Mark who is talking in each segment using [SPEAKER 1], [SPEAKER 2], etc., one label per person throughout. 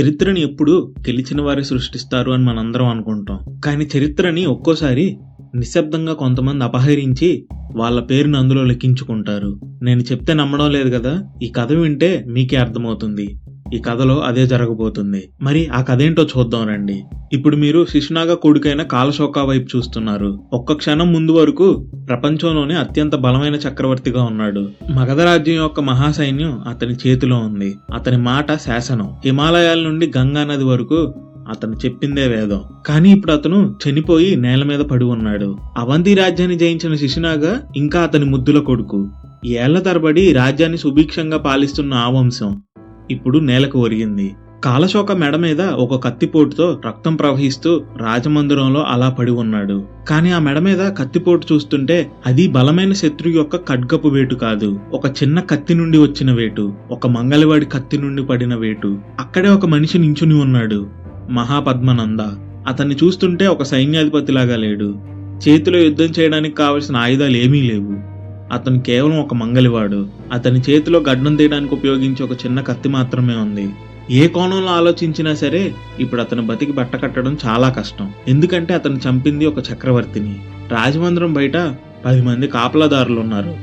[SPEAKER 1] చరిత్రని ఎప్పుడు గెలిచిన వారే సృష్టిస్తారు అని మనందరం అనుకుంటాం. కానీ చరిత్రని ఒక్కోసారి నిశ్శబ్దంగా కొంతమంది అపహరించి వాళ్ళ పేరును అందులో లెక్కించుకుంటారు. నేను చెప్తే నమ్మడం లేదు కదా? ఈ కథ వింటే మీకే అర్థమవుతుంది. ఈ కథలో అదే జరగబోతుంది. మరి ఆ కథ ఏంటో చూద్దాం రండి. ఇప్పుడు మీరు శిశునాగ కొడుకైన కాలశోక వైపు చూస్తున్నారు. ఒక్క క్షణం ముందు వరకు ప్రపంచంలోనే అత్యంత బలమైన చక్రవర్తిగా ఉన్నాడు. మగధ రాజ్యం యొక్క మహాసైన్యం అతని చేతిలో ఉంది. అతని మాట శాసనం. హిమాలయాల నుండి గంగా నది వరకు అతను చెప్పిందే వేదం. కానీ ఇప్పుడు అతను చనిపోయి నేల మీద పడి ఉన్నాడు. అవంతి రాజ్యాన్ని జయించిన శిశునాగ ఇంకా అతని ముద్దుల కొడుకు. ఏళ్ళ తరబడి రాజ్యాన్ని సుభిక్షంగా పాలిస్తున్న ఆ వంశం. ఇప్పుడు నేలకు ఒరిగింది. కాలశోక మెడ మీద ఒక కత్తిపోటుతో రక్తం ప్రవహిస్తూ రాజమందిరంలో అలా పడి ఉన్నాడు. కానీ ఆ మెడ మీద కత్తిపోటు చూస్తుంటే అది బలమైన శత్రువు యొక్క ఖడ్గపు వేటు కాదు. ఒక చిన్న కత్తి నుండి వచ్చిన వేటు. ఒక మంగళవాడి కత్తి నుండి పడిన వేటు. అక్కడే ఒక మనిషి నించుని ఉన్నాడు. మహాపద్మనంద. అతన్ని చూస్తుంటే ఒక సైన్యాధిపతిలాగా లేడు. చేతిలో యుద్ధం చేయడానికి కావలసిన ఆయుధాలు ఏమీ లేవు. అతను కేవలం ఒక మంగలివాడు. అతని చేతిలో గడ్డం తీయడానికి ఉపయోగించే ఒక చిన్న కత్తి మాత్రమే ఉంది. ఏ కోణంలో ఆలోచించినా సరే ఇప్పుడు అతను బతికి బట్ట కట్టడం చాలా కష్టం. ఎందుకంటే అతను చంపింది ఒక చక్రవర్తిని. రాజమందిరం బయట పది మంది కాపలాదారులు ఉన్నారు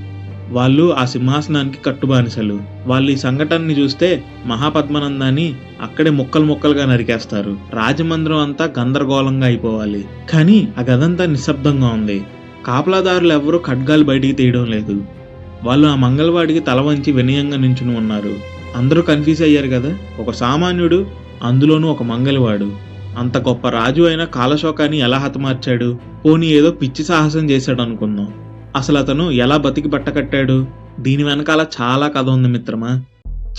[SPEAKER 1] వాళ్ళు ఆ సింహాసనానికి కట్టుబానిసలు. వాళ్ళు ఈ సంఘటనని చూస్తే మహాపద్మనందాన్ని అక్కడే ముక్కలు ముక్కలుగా నరికేస్తారు. రాజమందిరం అంతా గందరగోళంగా అయిపోవాలి. కానీ ఆ గదంతా నిశ్శబ్దంగా ఉంది. కాపలాదారులు ఎవరూ ఖడ్గాలు బయటికి తీయడం లేదు. వాళ్ళు ఆ మంగళవాడికి తల వంచి వినయంగా నించుని ఉన్నారు. అందరూ కన్ఫ్యూజ్ అయ్యారు కదా? ఒక సామాన్యుడు అందులోనూ ఒక మంగళవాడు. అంత గొప్ప రాజు అయిన కాలశోకాన్ని ఎలా హతమార్చాడు? పోనీ ఏదో పిచ్చి సాహసం చేశాడు అనుకుందాం. అసలు అతను ఎలా బతికి బట్టకట్టాడు దీని వెనకాల చాలా కథ ఉంది మిత్రమా?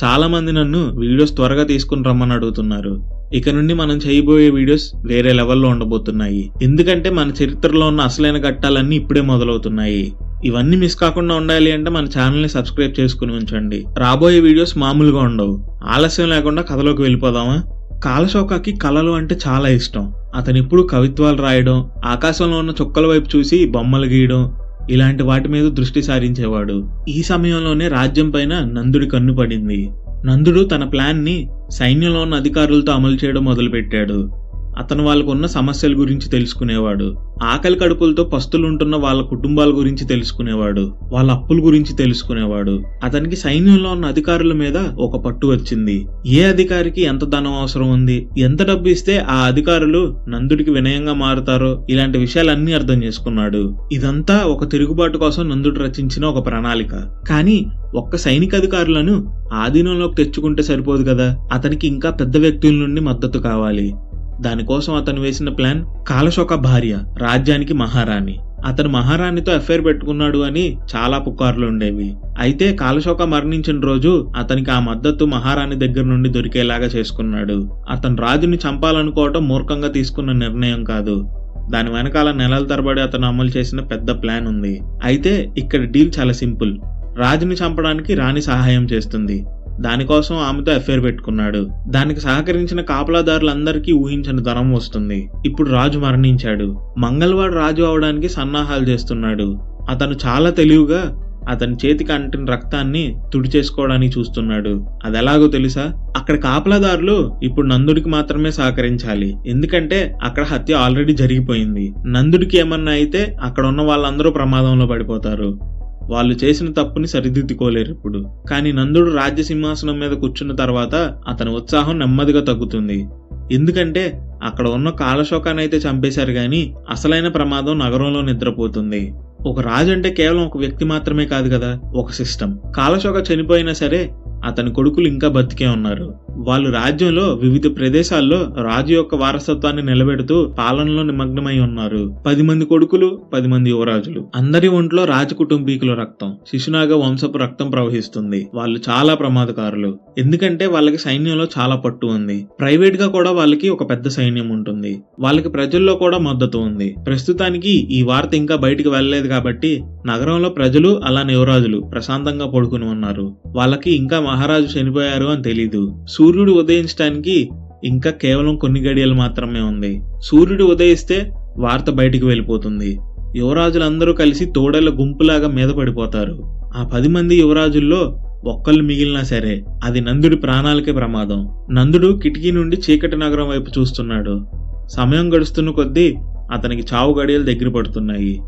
[SPEAKER 1] చాలా మంది నన్ను వీడియోస్ త్వరగా తీసుకుని రమ్మని అడుగుతున్నారు. ఇక నుండి మనం చేయబోయే వీడియోస్ వేరే లెవెల్లో ఉండబోతున్నాయి. ఎందుకంటే మన చరిత్రలో ఉన్న అసలైన ఘట్టాలన్నీ ఇప్పుడే మొదలవుతున్నాయి. ఇవన్నీ మిస్ కాకుండా ఉండాలి అంటే మన ఛానల్ని సబ్స్క్రైబ్ చేసుకుని ఉంచండి. రాబోయే వీడియోస్ మామూలుగా ఉండవు. ఆలస్యం లేకుండా కథలోకి వెళ్ళిపోదామా? కాలశోకకి కళలు అంటే చాలా ఇష్టం. అతనిప్పుడు కవిత్వాలు రాయడం ఆకాశంలో ఉన్న చుక్కల వైపు చూసి బొమ్మలు గీయడం ఇలాంటి వాటి మీద దృష్టి సారించేవాడు. ఈ సమయంలోనే రాజ్యం పైన నందుడి కన్ను పడింది. నందుడు తన ప్లాన్ని సైన్యంలో ఉన్న అధికారులతో అమలు చేయడం మొదలుపెట్టాడు. అతను వాళ్ళకు ఉన్న సమస్యల గురించి తెలుసుకునేవాడు. ఆకలి కడుపులతో పస్తులుంటున్న వాళ్ళ కుటుంబాల గురించి తెలుసుకునేవాడు. వాళ్ళ అప్పుల గురించి తెలుసుకునేవాడు. అతనికి సైన్యంలో ఉన్న అధికారుల మీద ఒక పట్టు వచ్చింది. ఏ అధికారికి ఎంత ధనం అవసరం ఉంది? ఎంత డబ్బు ఇస్తే ఆ అధికారులు నందుడికి వినయంగా మారుతారో? ఇలాంటి విషయాలన్నీ అర్థం చేసుకున్నాడు. ఇదంతా ఒక తిరుగుబాటు కోసం నందుడు రచించిన ఒక ప్రణాళిక. కానీ ఒక్క సైనిక అధికారులను ఆధీనంలోకి తెచ్చుకుంటే సరిపోదు కదా? అతనికి ఇంకా పెద్ద వ్యక్తుల నుండి మద్దతు కావాలి. దానికోసం అతను వేసిన ప్లాన్ కాలశోక భార్య రాజ్యానికి మహారాణి. అతను మహారాణితో అఫైర్ పెట్టుకున్నాడు అని చాలా పుకార్లు ఉండేవి. అయితే కాలశోక మరణించిన రోజు అతనికి ఆ మద్దతు మహారాణి దగ్గర నుండి దొరికేలాగా చేసుకున్నాడు. అతను రాజుని చంపాలనుకోవటం మూర్ఖంగా తీసుకున్న నిర్ణయం కాదు. దాని వెనకాల నెలల తరబడి అతను అమలు చేసిన పెద్ద ప్లాన్ ఉంది. అయితే ఇక్కడ డీల్ చాలా సింపుల్. రాజుని చంపడానికి రాణి సహాయం చేస్తుంది. దానికోసం ఆమెతో అఫేర్ పెట్టుకున్నాడు. దానికి సహకరించిన కాపలాదారులందరికీ ఊహించని ధనం వస్తుంది. ఇప్పుడు రాజు మరణించాడు. మంగళవాడు రాజు అవడానికి సన్నాహాలు చేస్తున్నాడు. అతను చాలా తెలివిగా అతని చేతికి అంటిన రక్తాన్ని తుడిచేసుకోవడానికి చూస్తున్నాడు. అది ఎలాగో తెలుసా? అక్కడ కాపలాదారులు ఇప్పుడు నందుడికి మాత్రమే సహకరించాలి. ఎందుకంటే అక్కడ హత్య ఆల్రెడీ జరిగిపోయింది. నందుడికి ఏమన్నా అయితే అక్కడ ఉన్న వాళ్ళందరూ ప్రమాదంలో పడిపోతారు. వాళ్ళు చేసిన తప్పుని సరిదిద్దుకోలేరు ఇప్పుడు. కానీ నందుడు రాజ్య సింహాసనం మీద కూర్చున్న తర్వాత అతని ఉత్సాహం నెమ్మదిగా తగ్గుతుంది. ఎందుకంటే అక్కడ ఉన్న కాలశోకాన్ని అయితే చంపేశారు కానీ అసలైన ప్రమాదం నగరంలో నిద్రపోతుంది. ఒక రాజు అంటే కేవలం ఒక వ్యక్తి మాత్రమే కాదు కదా ఒక సిస్టమ్. కాలశోక చనిపోయినా సరే అతని కొడుకులు ఇంకా బతికే ఉన్నారు. వాళ్ళు రాజ్యంలో వివిధ ప్రదేశాల్లో రాజు యొక్క వారసత్వాన్ని నిలబెడుతూ పాలనలో నిమగ్నమై ఉన్నారు. పది మంది కొడుకులు పది మంది యువరాజులు. అందరి ఒంట్లో రాజ కుటుంబీకుల రక్తం శిశునాగ వంశపు రక్తం ప్రవహిస్తుంది. వాళ్ళు చాలా ప్రమాదకారులు. ఎందుకంటే వాళ్ళకి సైన్యంలో చాలా పట్టు ఉంది. ప్రైవేట్గా కూడా వాళ్ళకి ఒక పెద్ద సైన్యం ఉంటుంది. వాళ్ళకి ప్రజల్లో కూడా మద్దతు ఉంది. ప్రస్తుతానికి ఈ వార్త ఇంకా బయటికి వెళ్ళలేదు కాబట్టి నగరంలో ప్రజలు అలానే యువరాజులు ప్రశాంతంగా పడుకుని ఉన్నారు. వాళ్ళకి ఇంకా మహారాజు చనిపోయారు అని తెలీదు. సూర్యుడు ఉదయించడానికి ఇంకా కేవలం కొన్ని గడియలు మాత్రమే ఉంది. సూర్యుడు ఉదయిస్తే వార్త బయటికి వెళ్ళిపోతుంది. యువరాజులందరూ కలిసి తోడల గుంపులాగా మీద పడిపోతారు. ఆ పది మంది యువరాజుల్లో ఒక్కళ్ళు మిగిలినా సరే అది నందుడి ప్రాణాలకే ప్రమాదం. నందుడు కిటికీ నుండి చీకటి నగరం వైపు చూస్తున్నాడు. సమయం గడుస్తున్న కొద్దీ అతనికి చావు గడియలు దగ్గర పడుతున్నాయి.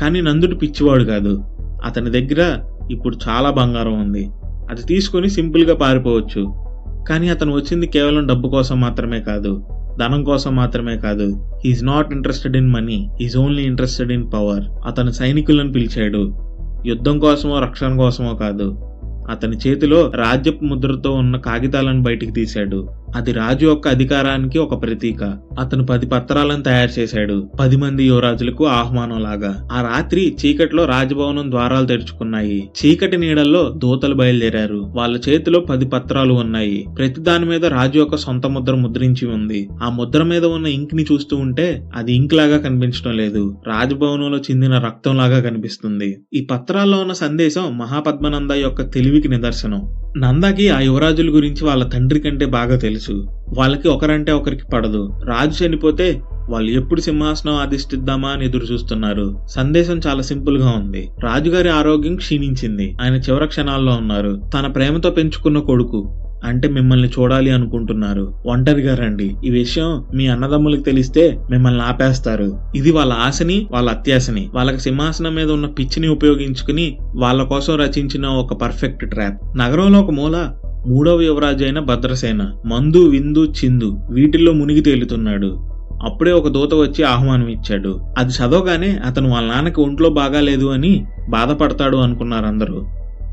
[SPEAKER 1] కానీ నందుడు పిచ్చివాడు కాదు. అతని దగ్గర ఇప్పుడు చాలా బంగారం ఉంది. అది తీసుకొని సింపుల్గా పారిపోవచ్చు. కానీ అతను వచ్చింది కేవలం డబ్బు కోసం మాత్రమే కాదు ధనం కోసం మాత్రమే కాదు. He's not interested in money is only interested in power అతను సైనికులను పిలిచాడు. యుద్ధం కోసమో రక్షణ కోసమో కాదు. అతని చేతిలో రాజ్యపు ముద్రతో ఉన్న కాగితాలను బయటికి తీశాడు. అది రాజు యొక్క అధికారానికి ఒక ప్రతీక. అతను పది పత్రాలను తయారు చేశాడు. పది మంది యువరాజులకు ఆహ్వానం లాగా ఆ రాత్రి చీకట్లో రాజభవనం ద్వారాలు తెరుచుకున్నాయి. చీకటి నీడల్లో దూతలు బయలుదేరారు. వాళ్ళ చేతిలో పది పత్రాలు ఉన్నాయి. ప్రతి దాని మీద రాజు యొక్క సొంత ముద్ర ముద్రించి ఉంది. ఆ ముద్ర మీద ఉన్న ఇంక్ని చూస్తూ ఉంటే అది ఇంక్ లాగా కనిపించడం లేదు. రాజభవనంలో చెందిన రక్తం లాగా కనిపిస్తుంది. ఈ పత్రాల్లో ఉన్న సందేశం మహాపద్మనంద యొక్క తెలివికి నిదర్శనం. నందాకి ఆ యువరాజుల గురించి వాళ్ళ తండ్రి కంటే బాగా తెలుసు. వాళ్ళకి ఒకరంటే ఒకరికి పడదు. రాజు చనిపోతే వాళ్ళు ఎప్పుడు సింహాసనం ఆదిష్టిద్దామా అని ఎదురు చూస్తున్నారు. సందేశం చాలా సింపుల్గా ఉంది. రాజుగారి ఆరోగ్యం క్షీణించింది. ఆయన చివరి క్షణాల్లో ఉన్నారు. తన ప్రేమతో పెంచుకున్న కొడుకు. అంటే మిమ్మల్ని చూడాలి అనుకుంటున్నారు. ఒంటరిగా రండి. ఈ విషయం మీ అన్నదమ్ములకు తెలిస్తే మిమ్మల్ని ఆపేస్తారు. ఇది వాళ్ళ ఆశని వాళ్ళ అత్యాశని. వాళ్ళకి సింహాసనం మీద ఉన్న పిచ్చిని ఉపయోగించుకుని వాళ్ళ కోసం రచించిన ఒక పర్ఫెక్ట్ ట్రాప్ నగరంలో ఒక మూల మూడవ యువరాజు అయిన భద్రసేన. మందు విందు చిందు వీటిల్లో మునిగి తేలుతున్నాడు. అప్పుడే ఒక దూత వచ్చి ఆహ్వానం ఇచ్చాడు. అది చదవగానే అతను వాళ్ళ నాన్నకి ఒంట్లో బాగాలేదు అని బాధపడతాడు అనుకున్నారు అందరూ.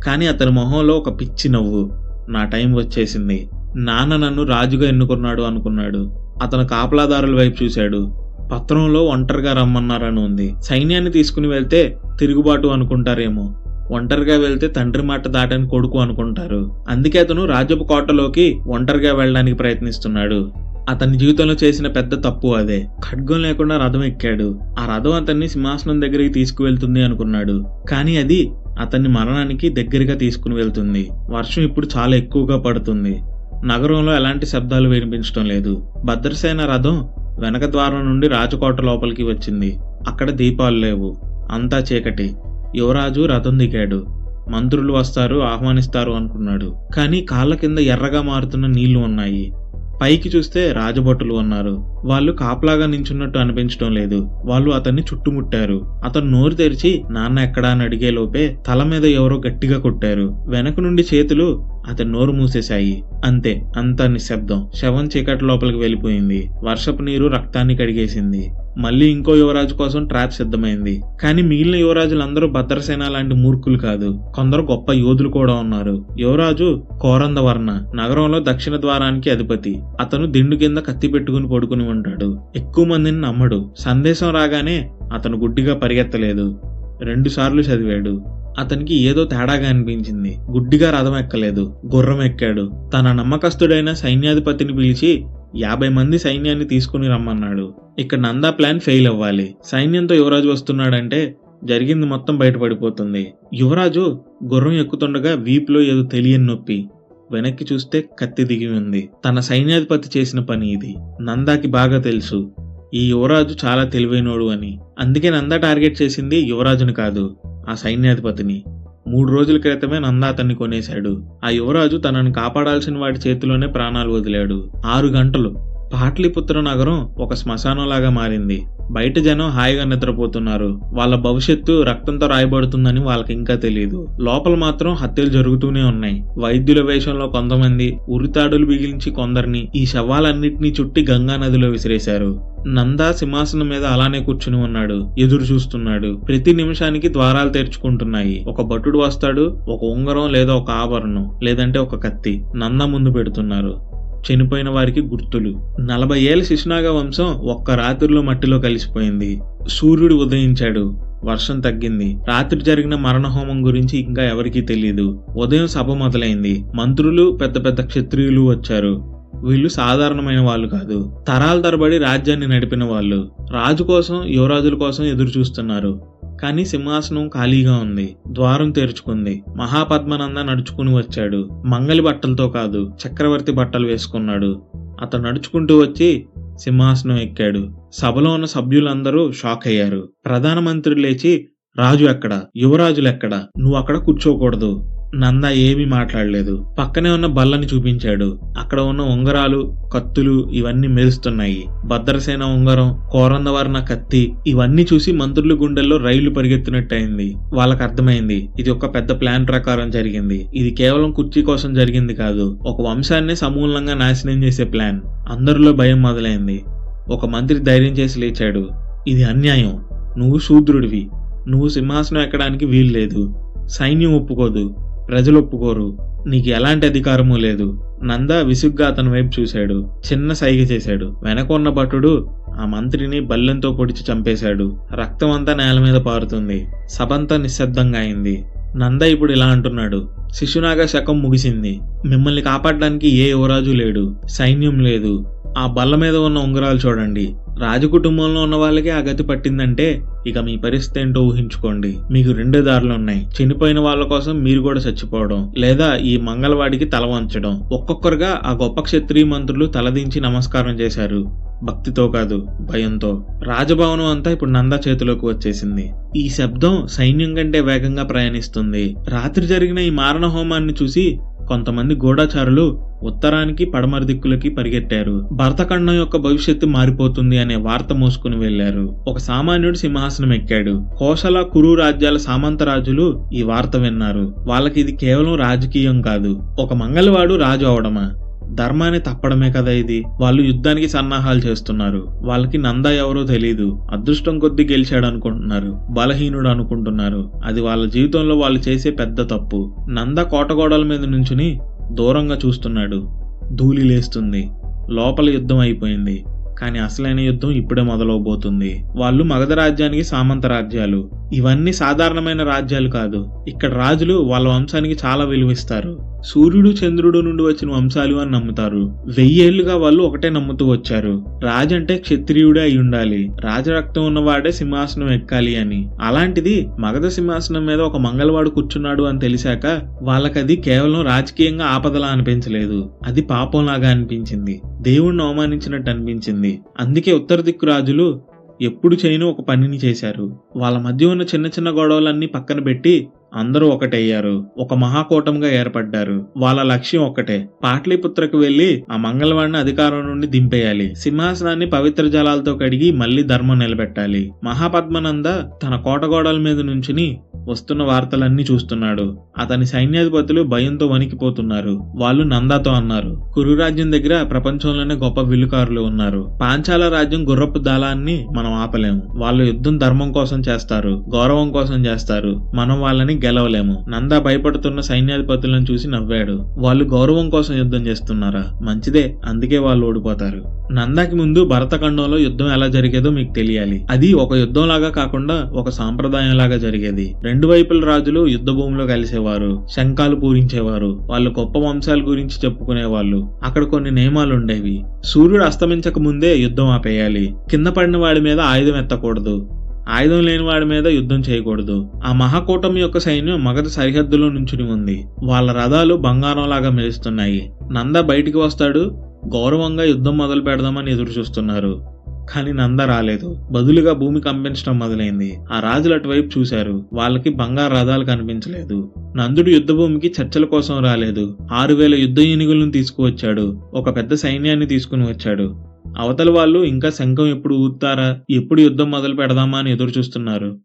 [SPEAKER 1] కానీ అతని మొహంలో ఒక పిచ్చి నవ్వు. నా టైం వచ్చేసింది. నాన్న నన్ను రాజుగా ఎన్నుకున్నాడు అనుకున్నాడు. అతను కాపలాదారుల వైపు చూశాడు. పత్రంలో ఒంటరిగా రమ్మన్నారని ఉంది. సైన్యాన్ని తీసుకుని వెళ్తే తిరుగుబాటు అనుకుంటారేమో. ఒంటరిగా వెళ్తే తండ్రి మాట దాటని కొడుకు అనుకుంటారు. అందుకే అతను రాజపు కోటలోకి ఒంటరిగా వెళ్ళడానికి ప్రయత్నిస్తున్నాడు. అతని జీవితంలో చేసిన పెద్ద తప్పు అదే. ఖడ్గం లేకుండా రథం ఎక్కాడు. ఆ రథం అతన్ని సింహాసనం దగ్గరికి తీసుకువెళ్తుంది అనుకున్నాడు. కానీ అది అతన్ని మరణానికి దగ్గరగా తీసుకుని వెళ్తుంది. వర్షం ఇప్పుడు చాలా ఎక్కువగా పడుతుంది. నగరంలో ఎలాంటి శబ్దాలు వినిపించడం లేదు. భద్రసేన రథం వెనక ద్వారం నుండి రాజకోట లోపలికి వచ్చింది. అక్కడ దీపాలు లేవు. అంతా చీకటి. యువరాజు రథం దిగాడు. మంత్రులు వస్తారు ఆహ్వానిస్తారు అనుకున్నాడు. కానీ కాళ్ళ కింద ఎర్రగా మారుతున్న నీళ్ళు ఉన్నాయి. పైకి చూస్తే రాజభటులు ఉన్నారు. వాళ్ళు కాపలాగా నించున్నట్టు అనిపించడం లేదు. వాళ్ళు అతన్ని చుట్టుముట్టారు. అతను నోరు తెరిచి నాన్న ఎక్కడా? అని అడిగే లోపే తల మీద ఎవరో గట్టిగా కొట్టారు. వెనక నుండి చేతులు అతని నోరు మూసేశాయి. అంతే అంత నిశ్శబ్దం. శవం చీకటి లోపలికి వెళ్ళిపోయింది. వర్షపు నీరు రక్తాన్ని కడిగేసింది. మళ్ళీ ఇంకో యువరాజు కోసం ట్రాప్ సిద్ధమైంది. కానీ మిగిలిన యువరాజులందరూ భద్రసేన లాంటి మూర్ఖులు కాదు. కొందరు గొప్ప యోధులు కూడా ఉన్నారు. యువరాజు కోరందవర్ణ నగరంలో దక్షిణ ద్వారానికి అధిపతి. అతను దిండు కింద కత్తి పెట్టుకుని పడుకుని ఉంటాడు. ఎక్కువ మందిని నమ్మడు. సందేశం రాగానే అతను గుడ్డిగా పరిగెత్తలేదు. రెండుసార్లు చదివాడు. అతనికి ఏదో తేడాగా అనిపించింది. గుడ్డిగా రథం ఎక్కలేదు. గుర్రం ఎక్కాడు. తన నమ్మకస్తుడైన సైన్యాధిపతిని పిలిచి యాభై మంది సైన్యాన్ని తీసుకుని రమ్మన్నాడు. ఇక్కడ నందా ప్లాన్ ఫెయిల్ అవ్వాలి. సైన్యంతో యువరాజు వస్తున్నాడంటే జరిగింది మొత్తం బయటపడిపోతుంది. యువరాజు గుర్రం ఎక్కుతుండగా వీపులో ఏదో తెలియని నొప్పి. వెనక్కి చూస్తే కత్తి దిగి ఉంది. తన సైన్యాధిపతి చేసిన పని ఇది. నందాకి బాగా తెలుసు. ఈ యువరాజు చాలా తెలివైనోడు అని. అందుకే నందా టార్గెట్ చేసింది యువరాజుని కాదు ఆ సైన్యాధిపతిని. మూడు రోజుల క్రితమే నందా అతన్ని కొనేశాడు. ఆ యువరాజు తనను కాపాడాల్సిన వాడి చేతిలోనే ప్రాణాలు వదిలాడు. ఆరు గంటలు. పాట్లిపుత్ర నగరం ఒక శ్మశానంలాగా మారింది. బయట జనం హాయిగా నిద్రపోతున్నారు. వాళ్ళ భవిష్యత్తు రక్తంతో రాయబడుతుందని వాళ్ళకి ఇంకా తెలియదు లోపల మాత్రం హత్యలు జరుగుతూనే ఉన్నాయి. వైద్యుల వేషంలో కొంతమంది ఉరితాడులు బిగిలించి కొందరిని ఈ శవాలన్నింటినీ చుట్టి గంగా నదిలో విసిరేశారు. నందా సింహాసనం మీద అలానే కూర్చుని ఉన్నాడు. ఎదురు చూస్తున్నాడు. ప్రతి నిమిషానికి ద్వారాలు తెరుచుకుంటున్నాయి. ఒక భటుడు వస్తాడు ఒక ఉంగరం లేదా ఒక ఆభరణం లేదంటే ఒక కత్తి. నంద ముందు పెడుతున్నారు. చనిపోయిన వారికి గుర్తులు. నలభై ఏళ్ళ శిశునాగ వంశం ఒక్క రాత్రిలో మట్టిలో కలిసిపోయింది. సూర్యుడు ఉదయించాడు. వర్షం తగ్గింది. రాత్రి జరిగిన మరణ హోమం గురించి ఇంకా ఎవరికీ తెలియదు ఉదయం సభ మొదలైంది. మంత్రులు పెద్ద పెద్ద క్షత్రియులు వచ్చారు. వీళ్ళు సాధారణమైన వాళ్ళు కాదు. తరాల తరబడి రాజ్యాన్ని నడిపిన వాళ్ళు. రాజు కోసం యువరాజుల కోసం ఎదురు చూస్తున్నారు కానీ సింహాసనం ఖాళీగా ఉంది. ద్వారం తెరుచుకుంది. మహాపద్మనంద నడుచుకుని వచ్చాడు. మంగలి బట్టలతో కాదు చక్రవర్తి బట్టలు వేసుకున్నాడు. అతను నడుచుకుంటూ వచ్చి సింహాసనం ఎక్కాడు. సభలో ఉన్న సభ్యులందరూ షాక్ అయ్యారు. ప్రధానమంత్రి లేచి రాజు ఎక్కడ? యువరాజులు ఎక్కడ? నువ్వు అక్కడ కూర్చోకూడదు. నంద ఏమీ మాట్లాడలేదు. పక్కనే ఉన్న బల్లని చూపించాడు. అక్కడ ఉన్న ఉంగరాలు కత్తులు ఇవన్నీ మెరుస్తున్నాయి. భద్రసేన ఉంగరం కోరందవర్ణ కత్తి ఇవన్నీ చూసి మంత్రుల గుండెల్లో రైళ్ళు పరిగెత్తినట్టయింది. వాళ్ళకి అర్థమైంది ఇది ఒక పెద్ద ప్లాన్ ప్రకారం జరిగింది. ఇది కేవలం కుర్చీ కోసం జరిగింది కాదు ఒక వంశాన్ని సమూలంగా నాశనం చేసే ప్లాన్. అందరిలో భయం మొదలైంది. ఒక మంత్రి ధైర్యం చేసి లేచాడు. ఇది అన్యాయం. నువ్వు శూద్రుడివి. నువ్వు సింహాసనం ఎక్కడానికి వీలు లేదు సైన్యం ఒప్పుకోదు. ప్రజలు ఒప్పుకోరు నీకు ఎలాంటి అధికారమూ లేదు. నందా విసుగ్గా అతని వైపు చూశాడు. చిన్న సైగ చేశాడు. వెనకొన్న భటుడు ఆ మంత్రిని బల్లెంతో పొడిచి చంపేశాడు. రక్తం అంతా నేల మీద పారుతుంది. సభంతా నిశ్శబ్దంగా అయింది. నంద ఇప్పుడు ఇలా అంటున్నాడు. శిశునాగా శకం ముగిసింది. మిమ్మల్ని కాపాడడానికి ఏ యువరాజు లేడు. సైన్యం లేదు. ఆ బల్ల మీద ఉన్న ఉంగరాలు చూడండి. రాజకుటుంబంలో ఉన్న వాళ్ళకి ఆ గతి పట్టిందంటే ఇక మీ పరిస్థితి ఏంటో ఊహించుకోండి. మీకు రెండు దారులు ఉన్నాయి. చనిపోయిన వాళ్ళ కోసం మీరు కూడా చచ్చిపోవడం లేదా ఈ మంగళవాడికి తల వంచడం. ఒక్కొక్కరుగా ఆ గొప్ప క్షత్రియ మంత్రులు తలదించి నమస్కారం చేశారు. భక్తితో కాదు భయంతో. రాజభవనం అంతా ఇప్పుడు నంద చేతిలోకి వచ్చేసింది. ఈ శబ్దం సైన్యం కంటే వేగంగా ప్రయాణిస్తుంది. రాత్రి జరిగిన ఈ మారణ హోమాన్ని చూసి కొంతమంది గూఢచారులు ఉత్తరానికి పడమర దిక్కులకి పరిగెట్టారు భరతఖండం యొక్క భవిష్యత్తు మారిపోతుంది అనే వార్త మోసుకుని వెళ్ళారు ఒక సామాన్యుడు సింహాసనం ఎక్కాడు. కోసల కురు రాజ్యాల సామంత రాజులు ఈ వార్త విన్నారు. వాళ్ళకి ఇది కేవలం రాజకీయం కాదు. ఒక మంగళవాడు రాజు అవడమా? ధర్మాన్ని తప్పడమే కదా ఇది. వాళ్ళు యుద్ధానికి సన్నాహాలు చేస్తున్నారు. వాళ్ళకి నంద ఎవరో తెలియదు అదృష్టం కొద్దీ గెలిచాడు అనుకుంటున్నారు బలహీనుడు అనుకుంటున్నారు. అది వాళ్ళ జీవితంలో వాళ్ళు చేసే పెద్ద తప్పు. నంద కోటగోడల మీద నుంచుని దూరంగా చూస్తున్నాడు. ధూళి లేస్తుంది. లోపల యుద్ధం అయిపోయింది. కానీ అసలైన యుద్ధం ఇప్పుడే మొదలవబోతుంది. వాళ్ళు మగధ రాజ్యానికి సామంత రాజ్యాలు. ఇవన్నీ సాధారణమైన రాజ్యాలు కాదు. ఇక్కడ రాజులు వాళ్ళ వంశానికి చాలా విలువిస్తారు. సూర్యుడు చంద్రుడు నుండి వచ్చిన వంశాలు అని నమ్ముతారు. వెయ్యేళ్ళుగా వాళ్ళు ఒకటే నమ్ముతూ వచ్చారు. రాజంటే క్షత్రియుడే అయి ఉండాలి. రాజరక్తం ఉన్నవాడే సింహాసనం ఎక్కాలి అని. అలాంటిది మగధ సింహాసనం మీద ఒక మంగళవాడు కూర్చున్నాడు అని తెలిసాక వాళ్ళకది కేవలం రాజకీయంగా ఆపదలా అనిపించలేదు. అది పాపంలాగా అనిపించింది. దేవుణ్ణి అవమానించినట్టు అనిపించింది. అందుకే ఉత్తర దిక్కు రాజులు ఎప్పుడు చేయని ఒక పనిని చేశారు. వాళ్ళ మధ్య ఉన్న చిన్న చిన్న గొడవలన్నీ పక్కన పెట్టి అందరూ ఒకటయ్యారు. ఒక మహాకూటంగా ఏర్పడ్డారు. వాళ్ళ లక్ష్యం ఒక్కటే. పాట్లీపుత్రకు వెళ్ళి ఆ మంగళవాడిని అధికారం నుండి దింపేయాలి. సింహాసనాన్ని పవిత్ర జలాలతో కడిగి మళ్ళీ ధర్మం నిలబెట్టాలి. మహాపద్మనంద తన కోటగోడల మీద నుంచుని వస్తున్న వార్తలన్నీ చూస్తున్నాడు. అతని సైన్యాధిపతులు భయంతో వణికిపోతున్నారు. వాళ్ళు నందాతో అన్నారు. కురు రాజ్యం దగ్గర ప్రపంచంలోనే గొప్ప విల్లుకారులు ఉన్నారు. పాంచాల రాజ్యం గుర్రపు దళాన్ని మనం ఆపలేము. వాళ్ళు యుద్ధం ధర్మం కోసం చేస్తారు. గౌరవం కోసం చేస్తారు. మనం వాళ్ళని గెలవలేము. నందా భయపడుతున్న సైన్యాధిపతులను చూసి నవ్వాడు. వాళ్ళు గౌరవం కోసం యుద్ధం చేస్తున్నారా? మంచిదే. అందుకే వాళ్ళు ఓడిపోతారు. నందాకి ముందు భరతఖండంలో యుద్ధం ఎలా జరిగేదో మీకు తెలియాలి. అది ఒక యుద్ధం లాగా కాకుండా ఒక సాంప్రదాయం లాగా జరిగేది. రెండు వైపుల రాజులు యుద్ధ భూమిలో కలిసేవారు శంఖాలు పూరించేవారు వాళ్ళు గొప్ప వంశాల గురించి చెప్పుకునేవాళ్ళు. అక్కడ కొన్ని నియమాలు ఉండేవి సూర్యుడు అస్తమించక ముందే యుద్ధం ఆపేయాలి. కింద పడిన వాడి మీద ఆయుధం ఎత్తకూడదు. ఆయుధం లేని వాడి మీద యుద్ధం చేయకూడదు. ఆ మహాకూటమి యొక్క సైన్యం మగధ సరిహద్దులో నుంచుని ఉంది. వాళ్ళ రథాలు బంగారంలాగా మెరుస్తున్నాయి. నంద బయటికి వస్తాడు. గౌరవంగా యుద్ధం మొదలు పెడదామని ఎదురు చూస్తున్నారు కానీ నంద రాలేదు. బదులుగా భూమి కంపించడం మొదలైంది. ఆ రాజులు అటువైపు చూశారు. వాళ్ళకి బంగారు రథాలు కనిపించలేదు. నందుడు యుద్ధభూమికి చర్చల కోసం రాలేదు. ఆరు వేల యుద్ధ ఏనుగులను తీసుకువచ్చాడు. ఒక పెద్ద సైన్యాన్ని తీసుకుని వచ్చాడు. అవతల వాళ్ళు ఇంకా శంఖం ఎప్పుడు ఊతారా ఎప్పుడు యుద్ధం మొదలు పెడదామా అని ఎదురు చూస్తున్నారు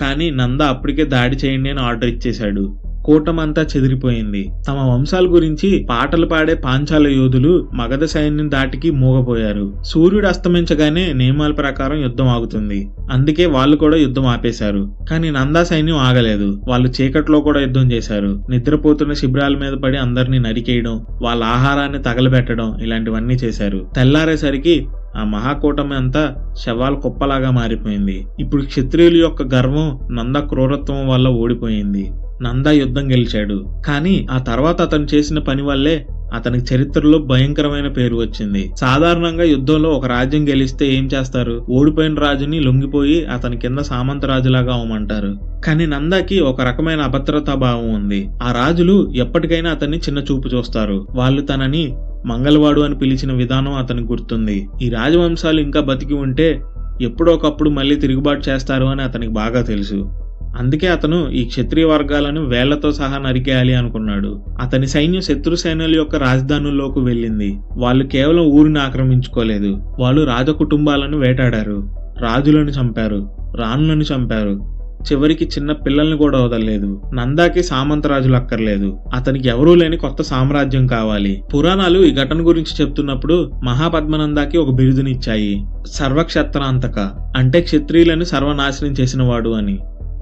[SPEAKER 1] కానీ నంద అప్పటికే దాడి చేయండి అని ఆర్డర్ ఇచ్చేశాడు. కూటమంతా చెదిరిపోయింది. తమ వంశాల గురించి పాటలు పాడే పాంచాల యోధులు మగధ సైన్యం దాటికి మూగపోయారు. సూర్యుడు అస్తమించగానే నియమాల ప్రకారం యుద్ధం ఆగుతుంది. అందుకే వాళ్ళు కూడా యుద్ధం ఆపేశారు. కానీ నందా సైన్యం ఆగలేదు. వాళ్ళు చీకట్లో కూడా యుద్ధం చేశారు. నిద్రపోతున్న శిబిరాల మీద పడి అందరినీ నరికేయడం వాళ్ళ ఆహారాన్ని తగలబెట్టడం ఇలాంటివన్నీ చేశారు. తెల్లారేసరికి ఆ మహాకూటమి అంతా శవాల కుప్పలాగా మారిపోయింది. ఇప్పుడు క్షత్రియుల యొక్క గర్వం నంద క్రూరత్వం వల్ల ఓడిపోయింది. నంద యుద్ధం గెలిచాడు. కానీ ఆ తర్వాత అతను చేసిన పని వల్లే అతనికి చరిత్రలో భయంకరమైన పేరు వచ్చింది. సాధారణంగా యుద్ధంలో ఒక రాజ్యం గెలిస్తే ఏం చేస్తారు? ఓడిపోయిన రాజుని లొంగిపోయి అతని కింద సామంత రాజులాగా అవమంటారు. కానీ నందాకి ఒక రకమైన అభద్రతా భావం ఉంది. ఆ రాజులు ఎప్పటికైనా అతన్ని చిన్న చూపు చూస్తారు. వాళ్ళు తనని మంగళవాడు అని పిలిచిన విధానం అతనికి గుర్తుంది. ఈ రాజవంశాలు ఇంకా బతికి ఉంటే ఎప్పుడోకప్పుడు మళ్ళీ తిరుగుబాటు చేస్తారు అని అతనికి బాగా తెలుసు. అందుకే అతను ఈ క్షత్రియ వర్గాలను వేళ్ళతో సహా నరికేయాలి అనుకున్నాడు. అతని సైన్యం శత్రు సేనల యొక్క రాజధానుల్లోకి వెళ్ళింది. వాళ్ళు కేవలం ఊరిని ఆక్రమించుకోలేదు. వాళ్ళు రాజ కుటుంబాలను వేటాడారు. రాజులను చంపారు. రాణులను చంపారు. చివరికి చిన్న పిల్లల్ని కూడా వదలలేదు. నందాకి సామంతరాజులు అక్కర్లేదు. అతనికి ఎవరూ లేని కొత్త సామ్రాజ్యం కావాలి. పురాణాలు ఈ ఘటన గురించి చెప్తున్నప్పుడు మహాపద్మనందాకి ఒక బిరుదునిచ్చాయి. సర్వక్షత్రాంతక. అంటే క్షత్రియులను సర్వనాశనం చేసినవాడు అని.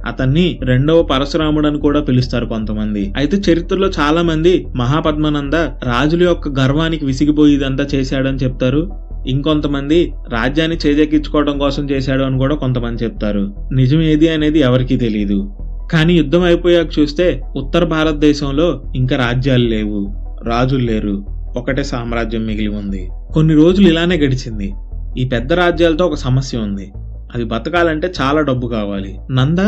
[SPEAKER 1] అతన్ని రెండవ పరశురాముడు అని కూడా పిలుస్తారు కొంతమంది. అయితే చరిత్రలో చాలా మంది మహాపద్మనంద రాజుల యొక్క గర్వానికి విసిగిపోయి ఇదంతా చేశాడని చెప్తారు. ఇంకొంతమంది రాజ్యాన్ని చేజెక్కించుకోవడం కోసం చేశాడు అని కూడా కొంతమంది చెప్తారు. నిజం ఏది అనేది ఎవరికీ తెలియదు కానీ యుద్ధం అయిపోయాక చూస్తే ఉత్తర భారతదేశంలో ఇంకా రాజ్యాలు లేవు. రాజులు లేరు. ఒకటే సామ్రాజ్యం మిగిలి ఉంది. కొన్ని రోజులు ఇలానే గడిచింది. ఈ పెద్ద రాజ్యాలతో ఒక సమస్య ఉంది. అది బతకాలంటే చాలా డబ్బు కావాలి. నంద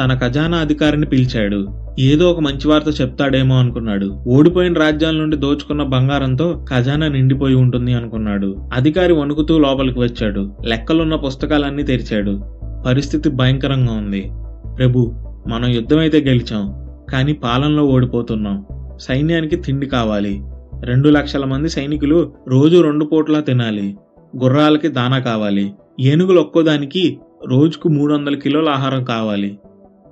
[SPEAKER 1] తన ఖజానా అధికారిని పిలిచాడు. ఏదో ఒక మంచి వార్త చెప్తాడేమో అనుకున్నాడు. ఓడిపోయిన రాజ్యాల నుండి దోచుకున్న బంగారంతో ఖజానా నిండిపోయి ఉంటుంది అనుకున్నాడు. అధికారి వణుకుతూ లోపలికి వచ్చాడు. లెక్కలున్న పుస్తకాలన్నీ తెరిచాడు. పరిస్థితి భయంకరంగా ఉంది. ప్రభు మనం యుద్ధం అయితే గెలిచాం. కానీ పాలనలో ఓడిపోతున్నాం. సైన్యానికి తిండి కావాలి. రెండు లక్షల మంది సైనికులు రోజు రెండు పూట్లా తినాలి. గుర్రాలకి దానా కావాలి. ఏనుగులు ఒక్కోదానికి రోజుకు మూడు వందల కిలోల ఆహారం కావాలి.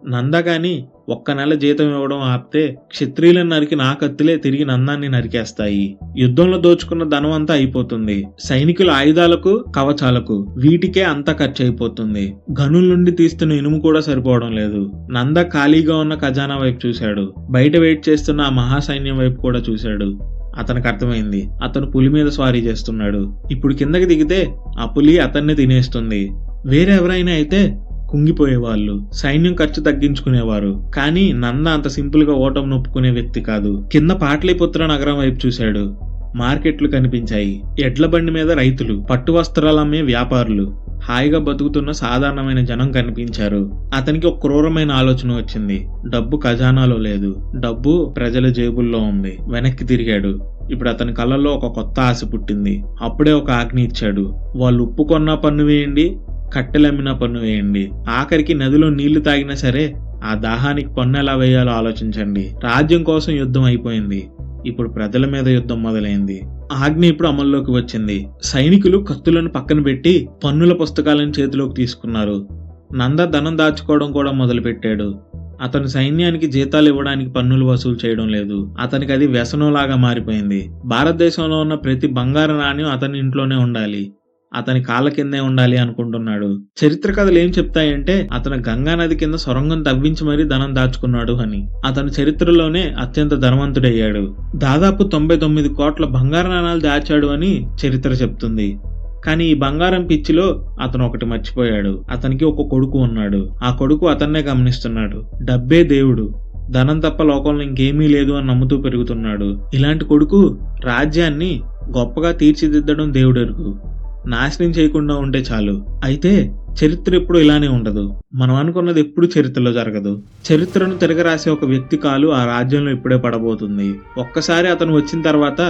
[SPEAKER 1] నందగాని ఒక్క నెల జీతం ఇవ్వడం ఆపితే క్షత్రియులను నరికి నా కత్తులే తిరిగి నందాన్ని నరికేస్తాయి. యుద్ధంలో దోచుకున్న ధనం అంతా అయిపోతుంది. సైనికుల ఆయుధాలకు కవచాలకు వీటికే అంతా ఖర్చు అయిపోతుంది గనుల నుండి తీస్తున్న ఇనుము కూడా సరిపోవడం లేదు. నంద ఖాళీగా ఉన్న ఖజానా వైపు చూశాడు. బయట వెయిట్ చేస్తున్న ఆ మహాసైన్యం వైపు కూడా చూశాడు. అతనికి అర్థమైంది. అతను పులి మీద స్వారీ చేస్తున్నాడు. ఇప్పుడు కిందకి దిగితే ఆ పులి అతన్ని తినేస్తుంది. వేరెవరైనా అయితే కుంగిపోయేవాళ్ళు సైన్యం ఖర్చు తగ్గించుకునేవారు. కానీ నంద అంత సింపుల్గా ఓటం నొప్పుకునే వ్యక్తి కాదు. కింద పాటలీపుత్ర నగరం వైపు చూశాడు. మార్కెట్లు కనిపించాయి. ఎడ్ల బండి మీద రైతులు పట్టు వస్త్రాలు అమ్మే వ్యాపారులు. హాయిగా బతుకుతున్న సాధారణమైన జనం కనిపించారు. అతనికి ఒక క్రూరమైన ఆలోచన వచ్చింది. డబ్బు ఖజానాలో లేదు. డబ్బు ప్రజల జేబుల్లో ఉంది. వెనక్కి తిరిగాడు. ఇప్పుడు అతని కళ్ళల్లో ఒక కొత్త ఆశ పుట్టింది. అప్పుడే ఒక ఆజ్ఞ ఇచ్చాడు. వాళ్ళు ఉప్పు కొన్నా పన్ను వేయండి కట్టెలమ్మినా పన్ను వేయండి. ఆఖరికి నదిలో నీళ్ళు తాగినా సరే ఆ దాహానికి పన్ను ఎలా వేయాలో ఆలోచించండి. రాజ్యం కోసం యుద్ధం అయిపోయింది. ఇప్పుడు ప్రజల మీద యుద్ధం మొదలైంది. ఆజ్ఞ ఇప్పుడు అమల్లోకి వచ్చింది. సైనికులు కత్తులను పక్కన పెట్టి పన్నుల పుస్తకాలను చేతిలోకి తీసుకున్నారు. నంద ధనం దాచుకోవడం కూడా మొదలుపెట్టాడు. అతని సైన్యానికి జీతాలు ఇవ్వడానికి పన్నులు వసూలు చేయడం లేదు. అతనికి అది వ్యసనంలాగా మారిపోయింది. భారతదేశంలో ఉన్న ప్రతి బంగారు నాణ్యం అతని ఇంట్లోనే ఉండాలి. అతని కాళ్ళ కిందే ఉండాలి అనుకుంటున్నాడు. చరిత్ర కథలు ఏం చెప్తాయంటే అతను గంగా నది కింద సొరంగం తవ్వించి మరీ ధనం దాచుకున్నాడు అని. అతను చరిత్రలోనే అత్యంత ధనవంతుడయ్యాడు. దాదాపు తొంభై తొమ్మిది కోట్ల బంగారు నాణాలు దాచాడు అని చరిత్ర చెప్తుంది. కానీ ఈ బంగారం పిచ్చిలో అతను ఒకటి మర్చిపోయాడు. అతనికి ఒక కొడుకు ఉన్నాడు. ఆ కొడుకు అతన్నే గమనిస్తున్నాడు. డబ్బే దేవుడు. ధనం తప్ప లోకంలో ఇంకేమీ లేదు అని నమ్ముతూ పెరుగుతున్నాడు. ఇలాంటి కొడుకు రాజ్యాన్ని గొప్పగా తీర్చిదిద్దడం దేవుడెరుగు. నాశనం చేయకుండా ఉంటే చాలు. అయితే చరిత్ర ఎప్పుడు ఇలానే ఉండదు. మనం అనుకున్నది ఎప్పుడు చరిత్రలో జరగదు. చరిత్రను తిరగరాసే ఒక వ్యక్తి కాలు ఆ రాజ్యంలో ఇప్పుడే పడబోతుంది. ఒక్కసారి అతను వచ్చిన తర్వాత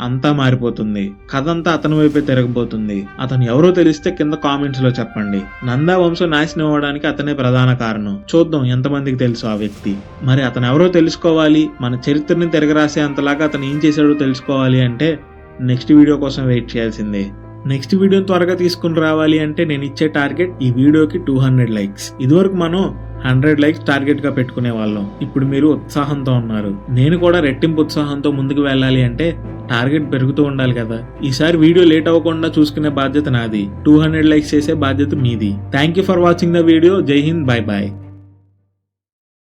[SPEAKER 1] అంతా మారిపోతుంది. కథ అంతా అతని వైపే తిరగబోతుంది. అతను ఎవరో తెలిస్తే కింద కామెంట్స్లో చెప్పండి. నందా వంశం నాశనం అవ్వడానికి అతనే ప్రధాన కారణం. చూద్దాం ఎంతమందికి తెలుసు ఆ వ్యక్తి. మరి అతను ఎవరో తెలుసుకోవాలి? మన చరిత్రని తిరగరాసే అంతలాగా అతను ఏం చేశాడో తెలుసుకోవాలి అంటే నెక్స్ట్ వీడియో కోసం వెయిట్ చేయాల్సిందే. నెక్స్ట్ వీడియో త్వరగా తీసుకుని రావాలి అంటే నేను ఇచ్చే టార్గెట్ ఈ వీడియోకి టూ హండ్రెడ్ లైక్స్. ఇదివరకు మనం హండ్రెడ్ లైక్స్ టార్గెట్గా పెట్టుకునే వాళ్ళం. ఇప్పుడు మీరు ఉత్సాహంతో ఉన్నారు. నేను కూడా రెట్టింపు ఉత్సాహంతో ముందుకు వెళ్ళాలి అంటే టార్గెట్ పెరుగుతూ ఉండాలి కదా. ఈసారి వీడియో లేట్ అవ్వకుండా చూసుకునే బాధ్యత నాది. టూ హండ్రెడ్ లైక్స్ చేసే బాధ్యత మీది. Thank you for watching the video. Jai Hind. Bye bye